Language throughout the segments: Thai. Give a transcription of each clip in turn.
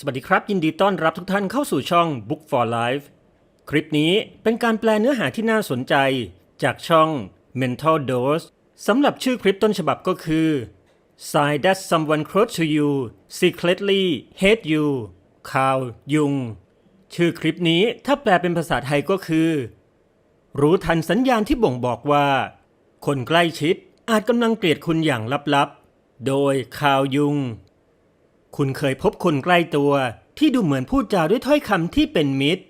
สวัสดีครับ ยินดีต้อนรับทุกท่านเข้าสู่ช่อง Book for Life คลิปนี้เป็นการแปลเนื้อหาที่น่าสนใจ จากช่อง Mental Dose สำหรับชื่อคลิปต้นฉบับก็คือ Sign that someone close to you secretly hate you ข่าวยุง ชื่อคลิปนี้ถ้าแปลเป็นภาษาไทยก็คือ รู้ทันสัญญาณที่บ่งบอกว่า คนใกล้ชิดอาจกำลังเกลียดคุณอย่างลับๆ โดยข่าวยุง คุณเคยพบคนใกล้ตัวที่ดูเหมือนพูดจาด้วยถ้อยคำที่เป็นมิตร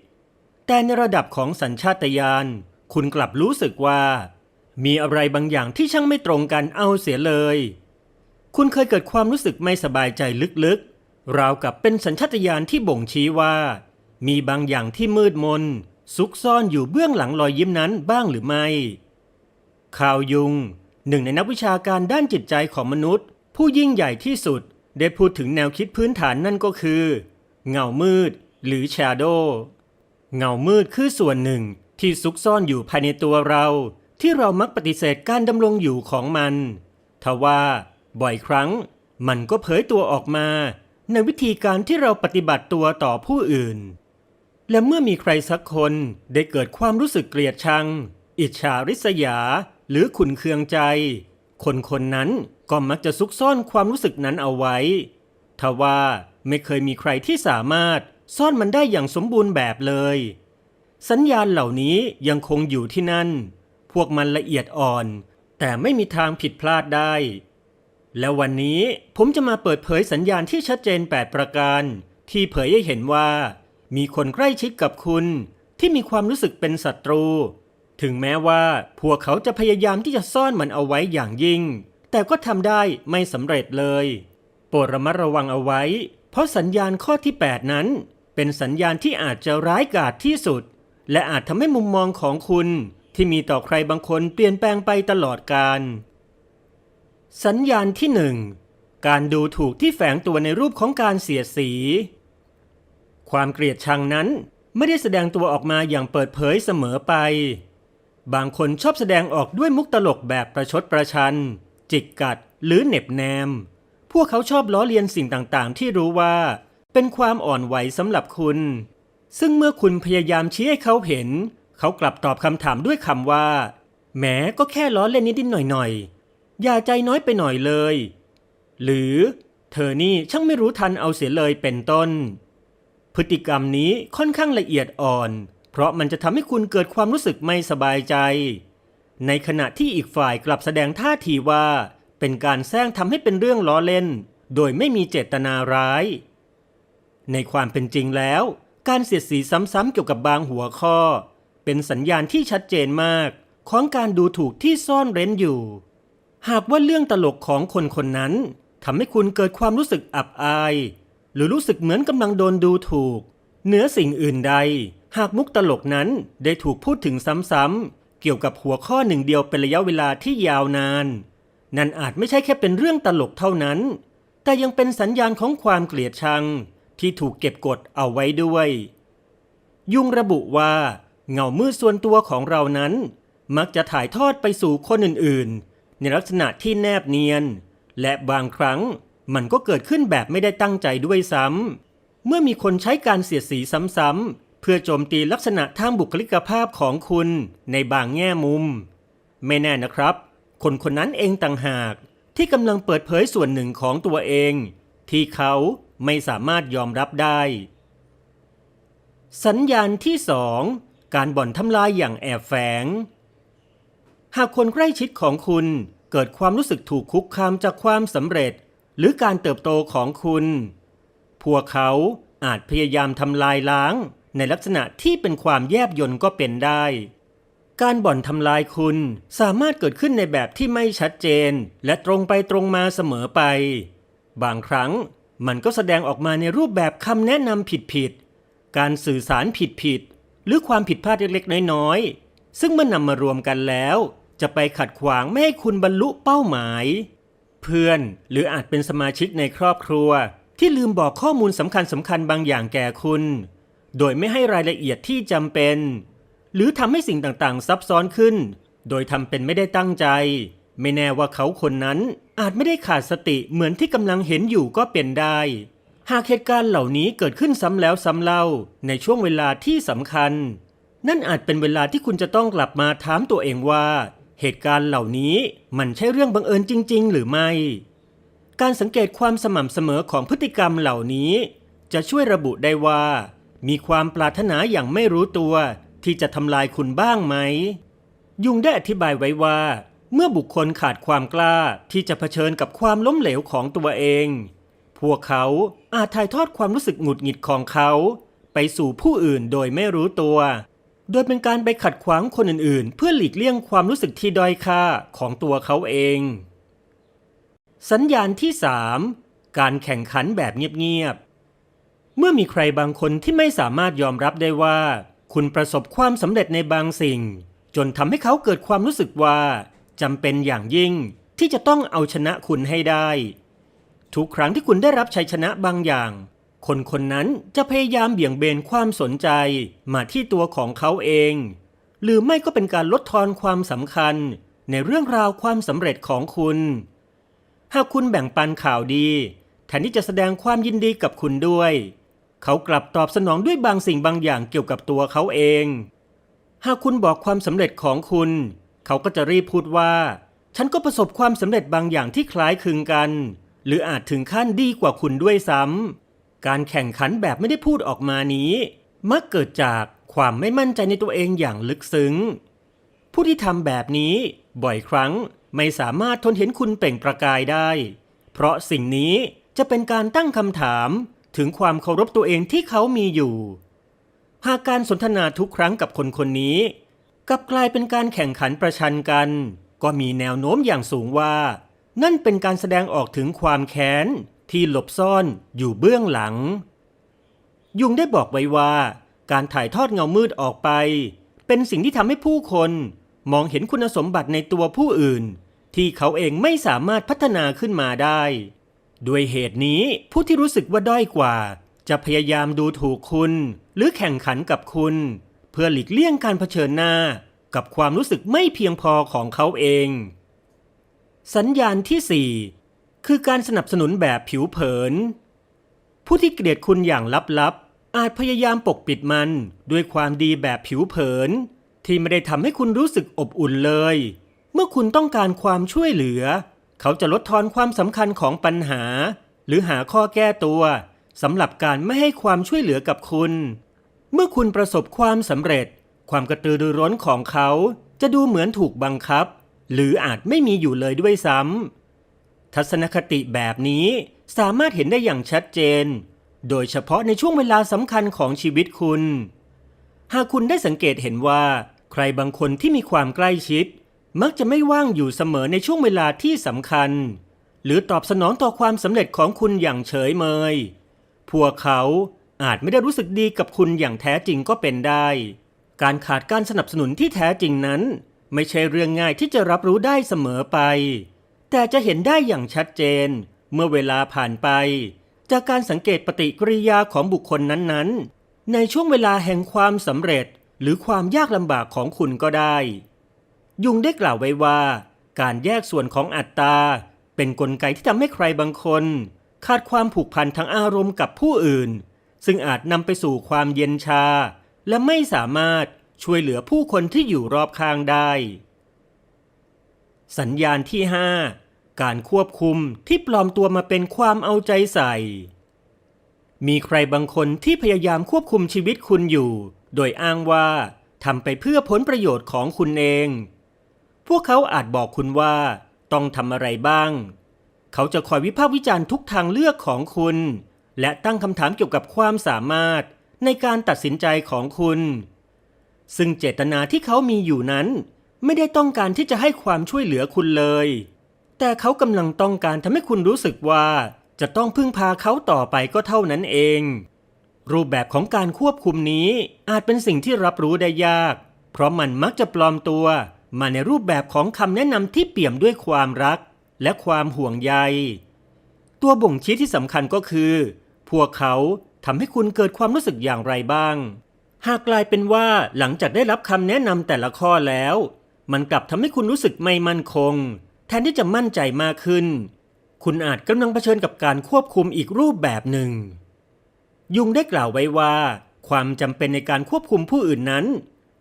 แต่ในระดับของสัญชาตญาณคุณกลับรู้สึกว่า มีอะไรบางอย่างที่ช่างไม่ตรงกันเอาเสียเลย คุณเคยเกิดความรู้สึกไม่สบายใจลึกๆ ราวกับเป็นสัญชาตญาณที่บ่งชี้ว่า มีบางอย่างที่มืดมนซุกซ่อนอยู่เบื้องหลังรอยยิ้มนั้นบ้างหรือไม่ ข่าวยุง หนึ่งในนักวิชาการด้านจิตใจของมนุษย์ ผู้ยิ่งใหญ่ที่สุด ได้พูดถึงแนวคิดพื้นฐานนั่นก็คือ เงามืด หรือ shadow เงามืดคือส่วนหนึ่งที่ซุกซ่อนอยู่ภายในตัวเรา ที่เรามักปฏิเสธการดำรงอยู่ของมัน ทว่าบ่อยครั้งมันก็เผยตัวออกมา ในวิธีการที่เราปฏิบัติตัวต่อผู้อื่น และเมื่อมีใครสักคนได้เกิดความรู้สึกเกลียดชัง อิจฉาริษยา หรือขุนเคืองใจ คนคนนั้น ก็มักจะซุกซ่อนความรู้สึกนั้นเอาไว้ ทว่าไม่เคยมีใครที่สามารถซ่อนมันได้อย่างสมบูรณ์แบบเลย สัญญาณเหล่านี้ยังคงอยู่ที่นั่น พวกมันละเอียดอ่อน แต่ไม่มีทางผิดพลาดได้ และวันนี้ผมจะมาเปิดเผยสัญญาณที่ชัดเจน 8 ประการ ที่เผยให้เห็นว่า มีคนใกล้ชิดกับคุณ ที่มีความรู้สึกเป็นศัตรู ถึงแม้ว่าพวกเขาจะพยายามที่จะซ่อนมันเอาไว้อย่างยิ่ง แต่ก็ทำได้ไม่สำเร็จเลยโปรดระมัดระวังเอาไว้ เพราะสัญญาณข้อที่ 8 นั้น เป็นสัญญาณที่อาจจะร้ายกาจที่สุด และอาจทำให้มุมมองของคุณ ที่มีต่อใครบางคนเปลี่ยนแปลงไปตลอดกาลสัญญาณที่หนึ่งการดูถูกที่แฝงตัวในรูปของการเสียดสี ความเกลียดชังนั้นไม่ได้แสดงตัวออกมาอย่างเปิดเผยเสมอไป บางคนชอบแสดงออกด้วยมุกตลกแบบประชดประชัน จิกกัด หรือเหน็บแนม พวกเขาชอบล้อเลียนสิ่งต่างๆ ที่รู้ว่า เป็นความอ่อนไหวสำหรับคุณ ซึ่งเมื่อคุณพยายามชี้ให้เขาเห็น เขากลับตอบคำถามด้วยคำว่าแหมก็แค่ล้อเล่นนิดๆหน่อยๆ อย่าใจน้อยไปหน่อยเลย หรือเธอนี่ช่างไม่รู้ทันเอาเสียเลยเป็นต้น พฤติกรรมนี้ค่อนข้างละเอียดอ่อน เพราะมันจะทำให้คุณเกิดความรู้สึกไม่สบายใจ ในขณะที่อีกฝ่ายกลับแสดงท่าทีว่า เป็นการแซงทำให้เป็นเรื่องล้อเล่น โดยไม่มีเจตนาร้าย ในความเป็นจริงแล้ว การเสียดสีซ้ำๆเกี่ยวกับบางหัวข้อ เป็นสัญญาณที่ชัดเจนมากของการดูถูกที่ซ่อนเร้นอยู่ หากว่าเรื่องตลกของคนคนนั้นทำให้คุณเกิดความรู้สึกอับอาย หรือรู้สึกเหมือนกำลังโดนดูถูก เหนือสิ่งอื่นใด หากมุกตลกนั้นได้ถูกพูดถึงซ้ำๆ เกี่ยวกับหัวข้อหนึ่งเดียวเป็นระยะเวลาที่ยาวนาน นั่นอาจไม่ใช่แค่เป็นเรื่องตลกเท่านั้น แต่ยังเป็นสัญญาณของความเกลียดชังที่ถูกเก็บกดเอาไว้ด้วย ยุ่งระบุว่า เงามืดส่วนตัวของเรานั้น มักจะถ่ายทอดไปสู่คนอื่นๆ ในลักษณะที่แนบเนียน และบางครั้งมันก็เกิดขึ้นแบบไม่ได้ตั้งใจด้วยซ้ำเมื่อมีคนใช้การเสียดสีซ้ำๆ เพื่อโจมตีลักษณะทางบุคลิกภาพของคุณในบางแง่มุม ไม่แน่นะครับ คนคนนั้นเองต่างหาก ที่กำลังเปิดเผยส่วนหนึ่งของตัวเอง ที่เขาไม่สามารถยอมรับได้ สัญญาณที่สองการบ่อนทำลายอย่างแอบแฝง หากคนใกล้ชิดของคุณเกิดความรู้สึกถูกคุกคามจากความสำเร็จ หรือการเติบโตของคุณ พวกเขาอาจพยายามทำลายล้าง ในลักษณะที่เป็นความแยบยลก็เป็นได้ การบ่อนทำลายคุณสามารถเกิดขึ้นในแบบที่ไม่ชัดเจน และตรงไปตรงมาเสมอไป บางครั้งมันก็แสดงออกมาในรูปแบบคำแนะนำผิดๆ การสื่อสารผิดๆ หรือความผิดพลาดเล็กๆ น้อยๆ ซึ่งเมื่อนำมารวมกันแล้ว จะไปขัดขวางไม่ให้คุณบรรลุเป้าหมาย เพื่อนหรืออาจเป็นสมาชิกในครอบครัว ที่ลืมบอกข้อมูลสำคัญสำคัญบางอย่างแก่คุณ โดยไม่ให้รายละเอียดที่จำเป็น หรือทำให้สิ่งต่างๆ ซับซ้อนขึ้น โดยทำเป็นไม่ได้ตั้งใจ ไม่แน่ว่าเขาคนนั้นอาจไม่ได้ขาดสติเหมือนที่กำลังเห็นอยู่ก็เป็นได้ หากเหตุการณ์เหล่านี้เกิดขึ้นซ้ำแล้วซ้ำเล่าในช่วงเวลาที่สำคัญ นั่นอาจเป็นเวลาที่คุณจะต้องกลับมาถามตัวเองว่า เหตุการณ์เหล่านี้มันใช่เรื่องบังเอิญจริง ๆ หรือไม่การสังเกตความสม่ำเสมอของพฤติกรรมเหล่านี้ จะช่วยระบุได้ว่า มีความปรารถนาอย่างไม่รู้ตัว ที่จะทำลายคุณบ้างไหม ยุงได้อธิบายไว้ว่า เมื่อบุคคลขาดความกล้าที่จะเผชิญกับความล้มเหลวของตัวเอง พวกเขาอาจถ่ายทอดความรู้สึกหงุดหงิดของเขา ไปสู่ผู้อื่นโดยไม่รู้ตัว โดยเป็นการไปขัดขวางคนอื่นๆ เพื่อหลีกเลี่ยงความรู้สึกที่ด้อยค่าของตัวเขาเอง สัญญาณที่ 3 การแข่งขันแบบเงียบ เมื่อมีใครบางคนที่ไม่สามารถยอมรับได้ว่า คุณประสบความสำเร็จในบางสิ่ง จนทำให้เขาเกิดความรู้สึกว่าจำเป็นอย่างยิ่งที่จะต้องเอาชนะคุณให้ได้ ทุกครั้งที่คุณได้รับชัยชนะบางอย่าง คนคนนั้นจะพยายามเบี่ยงเบนความสนใจมาที่ตัวของเขาเอง หรือไม่ก็เป็นการลดทอนความสำคัญในเรื่องราวความสำเร็จของคุณ หากคุณแบ่งปันข่าวดีแทนที่จะแสดงความยินดีกับคุณด้วย เขากลับตอบสนองด้วยบางสิ่งบางอย่างเกี่ยวกับตัวเขาเอง หากคุณบอกความสำเร็จของคุณ เขาก็จะรีบพูดว่า ฉันก็ประสบความสำเร็จบางอย่างที่คล้ายคลึงกัน หรืออาจถึงขั้นดีกว่าคุณด้วยซ้ำการแข่งขันแบบไม่ได้พูดออกมานี้ มักเกิดจากความไม่มั่นใจในตัวเองอย่างลึกซึ้ง ผู้ที่ทำแบบนี้ บ่อยครั้งไม่สามารถทนเห็นคุณเปล่งประกายได้ เพราะสิ่งนี้จะเป็นการตั้งคำถาม ถึงความเคารพตัวเองที่เขามีอยู่ หากการสนทนาทุกครั้งกับคนคนนี้กลับกลายเป็นการแข่งขันประชันกัน ก็มีแนวโน้มอย่างสูงว่า นั่นเป็นการแสดงออกถึงความแค้นที่หลบซ่อนอยู่เบื้องหลัง ยุงได้บอกไว้ว่า การถ่ายทอดเงามืดออกไป เป็นสิ่งที่ทำให้ผู้คนมองเห็นคุณสมบัติในตัวผู้อื่น ที่เขาเองไม่สามารถพัฒนาขึ้นมาได้ ด้วยเหตุนี้ผู้ที่รู้สึกว่าด้อยกว่า จะพยายามดูถูกคุณ หรือแข่งขันกับคุณ เพื่อหลีกเลี่ยงการเผชิญหน้า กับความรู้สึกไม่เพียงพอของเขาเอง สัญญาณที่ 4 คือการสนับสนุนแบบผิวเผิน ผู้ที่เกลียดคุณอย่างลับๆ อาจพยายามปกปิดมันด้วยความดีแบบผิวเผิน ที่ไม่ได้ทำให้คุณรู้สึกอบอุ่นเลย เมื่อคุณต้องการความช่วยเหลือ เขาจะลดทอนความสำคัญของปัญหา หรือหาข้อแก้ตัวสำหรับการไม่ให้ความช่วยเหลือกับคุณ เมื่อคุณประสบความสำเร็จ ความกระตือรือร้นของเขาจะดูเหมือนถูกบังคับ หรืออาจไม่มีอยู่เลยด้วยซ้ำทัศนคติแบบนี้สามารถเห็นได้อย่างชัดเจน โดยเฉพาะในช่วงเวลาสำคัญของชีวิตคุณ หากคุณได้สังเกตเห็นว่า ใครบางคนที่มีความใกล้ชิด มักจะไม่ว่างอยู่เสมอในช่วงเวลาที่สำคัญ หรือตอบสนองต่อความสำเร็จของคุณอย่างเฉยเมย พวกเขาอาจไม่ได้รู้สึกดีกับคุณอย่างแท้จริงก็เป็นได้ การขาดการสนับสนุนที่แท้จริงนั้น ไม่ใช่เรื่องง่ายที่จะรับรู้ได้เสมอไป แต่จะเห็นได้อย่างชัดเจน เมื่อเวลาผ่านไป จากการสังเกตปฏิกิริยาของบุคคลนั้นๆ ในช่วงเวลาแห่งความสำเร็จหรือความยากลำบากของคุณก็ได้ ยุงได้กล่าวไว้ว่า การแยกส่วนของอัตตา เป็นนกลไกที่ทำให้ใครบางคน ขาดความผูกพันทางอารมณ์กับผู้อื่น ซึ่งอาจนำไปสู่ความเย็นชา และไม่สามารถช่วยเหลือผู้คนที่อยู่รอบข้างได้ สัญญาณที่ 5 การควบคุมที่ปลอมตัวมาเป็นความเอาใจใส่ มีใครบางคนที่พยายามควบคุมชีวิตคุณอยู่ โดยอ้างว่าทำไปเพื่อผลประโยชน์ของคุณเอง พวกเขาอาจบอกคุณว่า ต้องทำอะไรบ้าง เขาจะคอยวิพากษ์วิจารณ์ทุกทางเลือกของคุณ และตั้งคำถามเกี่ยวกับความสามารถในการตัดสินใจของคุณ ซึ่งเจตนาที่เขามีอยู่นั้น ไม่ได้ต้องการที่จะให้ความช่วยเหลือคุณเลย แต่เขากำลังต้องการทำให้คุณรู้สึกว่าจะต้องพึ่งพาเขาต่อไปก็เท่านั้นเอง รูปแบบของการควบคุมนี้อาจเป็นสิ่งที่รับรู้ได้ยาก เพราะมันมักจะปลอมตัว มาในรูปแบบของคำแนะนำที่เปี่ยมด้วยความรักและความห่วงใย ตัวบ่งชี้ที่สำคัญก็คือ พวกเขาทำให้คุณเกิดความรู้สึกอย่างไรบ้าง หากกลายเป็นว่าหลังจากได้รับคำแนะนำแต่ละข้อแล้ว มันกลับทำให้คุณรู้สึกไม่มั่นคง แทนที่จะมั่นใจมากขึ้น คุณอาจกำลังเผชิญกับการควบคุมอีกรูปแบบหนึ่ง ยุงได้กล่าวไว้ว่า ความจำเป็นในการควบคุมผู้อื่นนั้น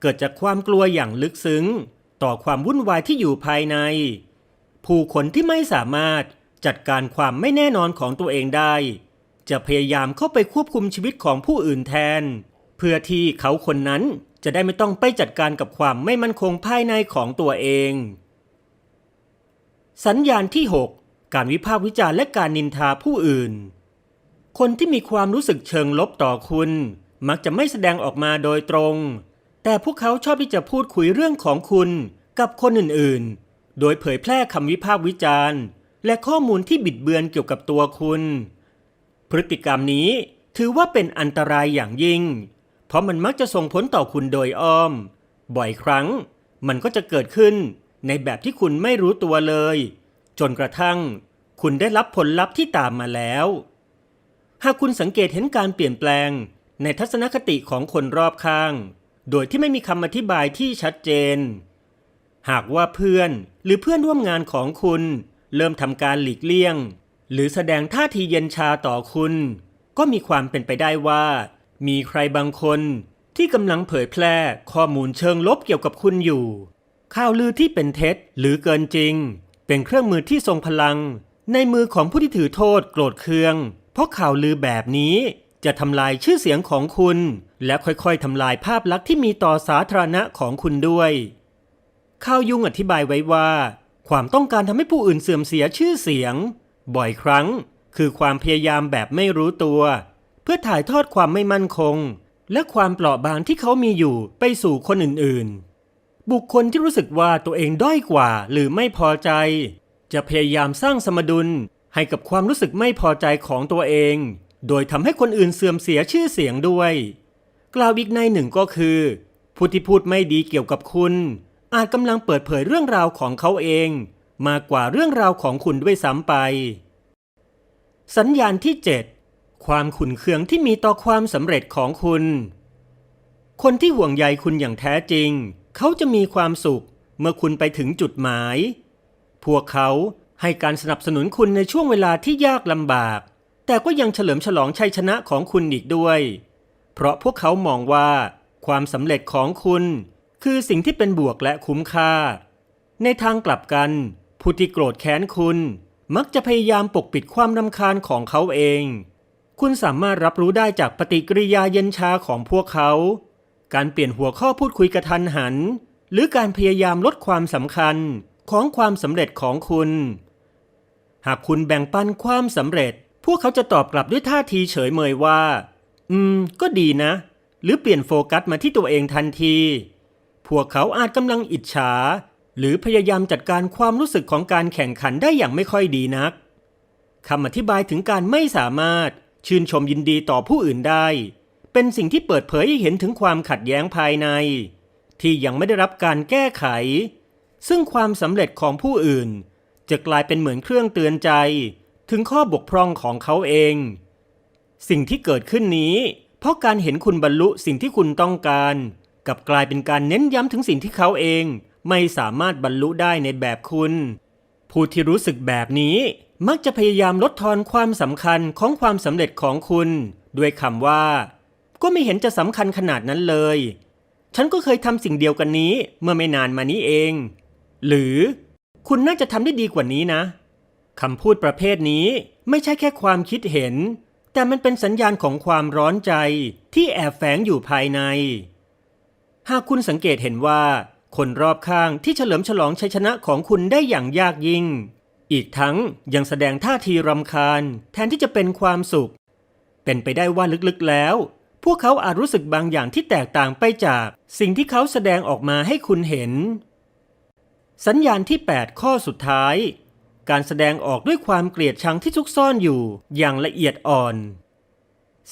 เกิดจากความกลัวอย่างลึกซึ้ง ต่อความวุ่นวายที่อยู่ภายใน ผู้คนที่ไม่สามารถจัดการความไม่แน่นอนของตัวเองได้ จะพยายามเข้าไปควบคุมชีวิตของผู้อื่นแทน เพื่อที่เขาคนนั้นจะได้ไม่ต้องไปจัดการกับความไม่มั่นคงภายในของตัวเอง สัญญาณที่ 6 การวิพากษ์วิจารณ์และการนินทาผู้อื่น คนที่มีความรู้สึกเชิงลบต่อคุณ มักจะไม่แสดงออกมาโดยตรง แต่พวกเขาชอบที่จะพูดคุยเรื่องของคุณกับคนอื่นๆ โดยเผยแพร่คำวิพากษ์วิจารณ์ และข้อมูลที่บิดเบือนเกี่ยวกับตัวคุณ พฤติกรรมนี้ถือว่าเป็นอันตรายอย่างยิ่ง เพราะมันมักจะส่งผลต่อคุณโดยอ้อม บ่อยครั้งมันก็จะเกิดขึ้นในแบบที่คุณไม่รู้ตัวเลย จนกระทั่ง คุณได้รับผลลัพธ์ที่ตามมาแล้ว หากคุณสังเกตเห็นการเปลี่ยนแปลงในทัศนคติของคนรอบข้าง โดยที่ไม่มีคำอธิบายที่ชัดเจน หากว่าเพื่อนหรือเพื่อนร่วมงานของคุณ เริ่มทำการหลีกเลี่ยง หรือแสดงท่าทีเย็นชาต่อคุณ ก็มีความเป็นไปได้ว่า มีใครบางคนที่กำลังเผยแพร่ข้อมูลเชิงลบเกี่ยวกับคุณอยู่ ข่าวลือที่เป็นเท็จหรือเกินจริง เป็นเครื่องมือที่ทรงพลัง ในมือของผู้ที่ถือโทษโกรธเคือง เพราะข่าวลือแบบนี้ จะทำลายชื่อเสียงของคุณ และค่อยๆทำลายภาพลักษณ์ที่มีต่อสาธารณะของคุณด้วยข้าวยุงอธิบายไว้ว่า ความต้องการทำให้ผู้อื่นเสื่อมเสียชื่อเสียง บ่อยครั้ง คือความพยายามแบบไม่รู้ตัว เพื่อถ่ายทอดความไม่มั่นคง และความเปราะบางที่เขามีอยู่ไปสู่คนอื่นๆ บุคคลที่รู้สึกว่าตัวเองด้อยกว่าหรือไม่พอใจ จะพยายามสร้างสมดุลให้กับความรู้สึกไม่พอใจของตัวเอง โดยทำให้คนอื่นเสื่อมเสียชื่อเสียงด้วย กล่าวอีกในหนึ่งก็คือ ผู้ที่พูดไม่ดีเกี่ยวกับคุณ อาจกำลังเปิดเผยเรื่องราวของเขาเอง มากกว่าเรื่องราวของคุณด้วยซ้ำไป สัญญาณที่ 7 ความขุนเคืองที่มีต่อความสำเร็จของคุณ คนที่ห่วงใยคุณอย่างแท้จริง เขาจะมีความสุขเมื่อคุณไปถึงจุดหมาย พวกเขาให้การสนับสนุนคุณในช่วงเวลาที่ยากลำบาก แต่ก็ยังเฉลิมฉลองชัยชนะของคุณอีกด้วย เพราะพวกเขามองว่า ความสำเร็จของคุณ คือสิ่งที่เป็นบวกและคุ้มค่า ในทางกลับกัน ผู้ที่โกรธแค้นคุณ มักจะพยายามปกปิดความรำคาญของเขาเอง คุณสามารถรับรู้ได้จากปฏิกิริยาเย็นชาของพวกเขา การเปลี่ยนหัวข้อพูดคุยกระทันหัน หรือการพยายามลดความสำคัญของความสำเร็จของคุณ หากคุณแบ่งปันความสำเร็จ พวกเขาจะตอบกลับด้วยท่าทีเฉยเมยว่า อืม ก็ดีนะ หรือเปลี่ยนโฟกัสมาที่ตัวเองทันที พวกเขาอาจกำลังอิจฉา หรือพยายามจัดการความรู้สึกของการแข่งขันได้อย่างไม่ค่อยดีนักคำอธิบายถึงการไม่สามารถชื่นชมยินดีต่อผู้อื่นได้ เป็นสิ่งที่เปิดเผยให้เห็นถึงความขัดแย้งภายใน ที่ยังไม่ได้รับการแก้ไข ซึ่งความสำเร็จของผู้อื่น จะกลายเป็นเหมือนเครื่องเตือนใจ ถึงข้อบกพร่องของเขาเอง สิ่งที่เกิดขึ้นนี้ เพราะการเห็นคุณบรรลุสิ่งที่คุณต้องการ กับกลายเป็นการเน้นย้ำถึงสิ่งที่เขาเอง ไม่สามารถบรรลุได้ในแบบคุณ ผู้ที่รู้สึกแบบนี้มักจะพยายามลดทอนความสำคัญของความสำเร็จของคุณ ด้วยคำว่า ก็ไม่เห็นจะสำคัญขนาดนั้นเลย ฉันก็เคยทำสิ่งเดียวกันนี้เมื่อไม่นานมานี้เอง หรือ คุณน่าจะทำได้ดีกว่านี้นะ คำพูดประเภทนี้ไม่ใช่แค่ความคิดเห็น แต่มันเป็นสัญญาณของความร้อนใจที่แอบแฝงอยู่ภายใน หากคุณสังเกตเห็นว่า คนรอบข้างที่เฉลิมฉลองชัยชนะของคุณได้อย่างยากยิ่ง อีกทั้งยังแสดงท่าทีรำคาญแทนที่จะเป็นความสุข เป็นไปได้ว่าลึกๆแล้ว พวกเขาอาจรู้สึกบางอย่างที่แตกต่างไปจากสิ่งที่เขาแสดงออกมาให้คุณเห็น สัญญาณที่ 8 ข้อสุดท้าย การแสดงออกด้วยความเกลียดชังที่ซุกซ่อนอยู่อย่างละเอียดอ่อน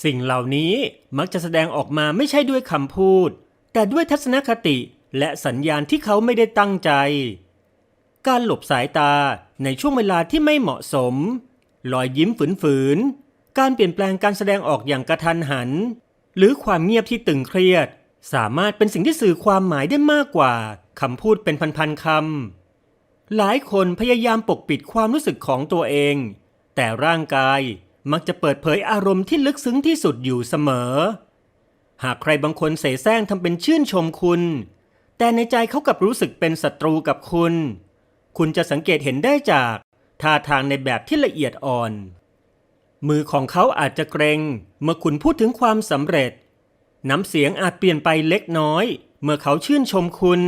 สิ่งเหล่านี้มักจะแสดงออกมาไม่ใช่ด้วยคำพูด แต่ด้วยทัศนคติและสัญญาณที่เขาไม่ได้ตั้งใจ การหลบสายตาในช่วงเวลาที่ไม่เหมาะสม รอยยิ้มฝืนๆ การเปลี่ยนแปลงการแสดงออกอย่างกระทันหัน หรือความเงียบที่ตึงเครียด สามารถเป็นสิ่งที่สื่อความหมายได้มากกว่าคำพูดเป็นพันๆคำ หลายคนพยายามปกปิดความรู้สึกของตัวเอง แต่ร่างกายมักจะเปิดเผยอารมณ์ที่ลึกซึ้งที่สุดอยู่เสมอ หากใครบางคนเสแสร้งทำเป็นชื่นชมคุณ แต่ในใจเขากับรู้สึกเป็นศัตรูกับคุณ คุณจะสังเกตเห็นได้จากท่าทางในแบบที่ละเอียดอ่อน มือของเขาอาจจะเกรง เมื่อคุณพูดถึงความสำเร็จ น้ำเสียงอาจเปลี่ยนไปเล็กน้อย เมื่อเขาชื่นชมคุณ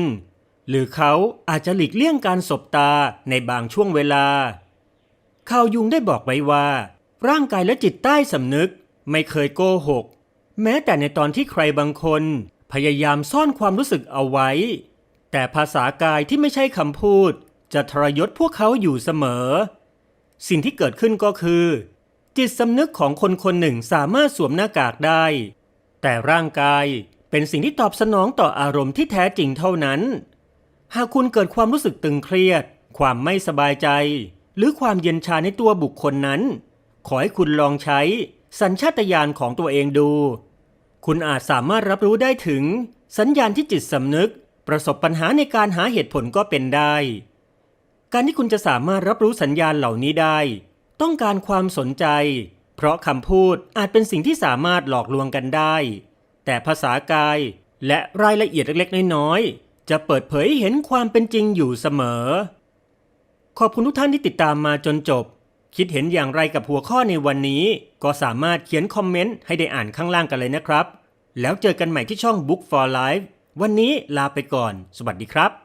หรือเขาอาจจะหลีกเลี่ยงการสบตาในบางช่วงเวลาข่าวยุงได้บอกไว้ว่า ร่างกายและจิตใต้สำนึกไม่เคยโกหก แม้แต่ในตอนที่ใครบางคน พยายามซ่อนความรู้สึกเอาไว้ แต่ภาษากายที่ไม่ใช่คำพูด จะทรยศพวกเขาอยู่เสมอ สิ่งที่เกิดขึ้นก็คือ จิตสำนึกของคนคนหนึ่งสามารถสวมหน้ากากได้ แต่ร่างกายเป็นสิ่งที่ตอบสนองต่ออารมณ์ที่แท้จริงเท่านั้น หากคุณเกิดความรู้สึกตึงเครียด ความไม่สบายใจ หรือความเย็นชาในตัวบุคคลนั้น ขอให้คุณลองใช้สัญชาตญาณของตัวเองดู คุณอาจสามารถรับรู้ได้ถึง สัญญาณที่จิตสำนึก ประสบปัญหาในการหาเหตุผลก็เป็นได้ การที่คุณจะสามารถรับรู้สัญญาณเหล่านี้ได้ ต้องการความสนใจ เพราะคำพูดอาจเป็นสิ่งที่สามารถหลอกลวงกันได้ แต่ภาษากายและรายละเอียดเล็กๆน้อยๆ จะเปิดเผยหเห็นความเป็นจริงอยู่เสมอ ขอบคุณทุกท่านที่ติดตามมาจนจบ คิดเห็นอย่างไรกับหัวข้อในวันนี้ ก็สามารถเขียนคอมเมนต์ให้ได้อ่านข้างล่างกันเลยนะครับ แล้วเจอกันใหม่ที่ช่อง Book for Life วันนี้ลาไปก่อน สวัสดีครับ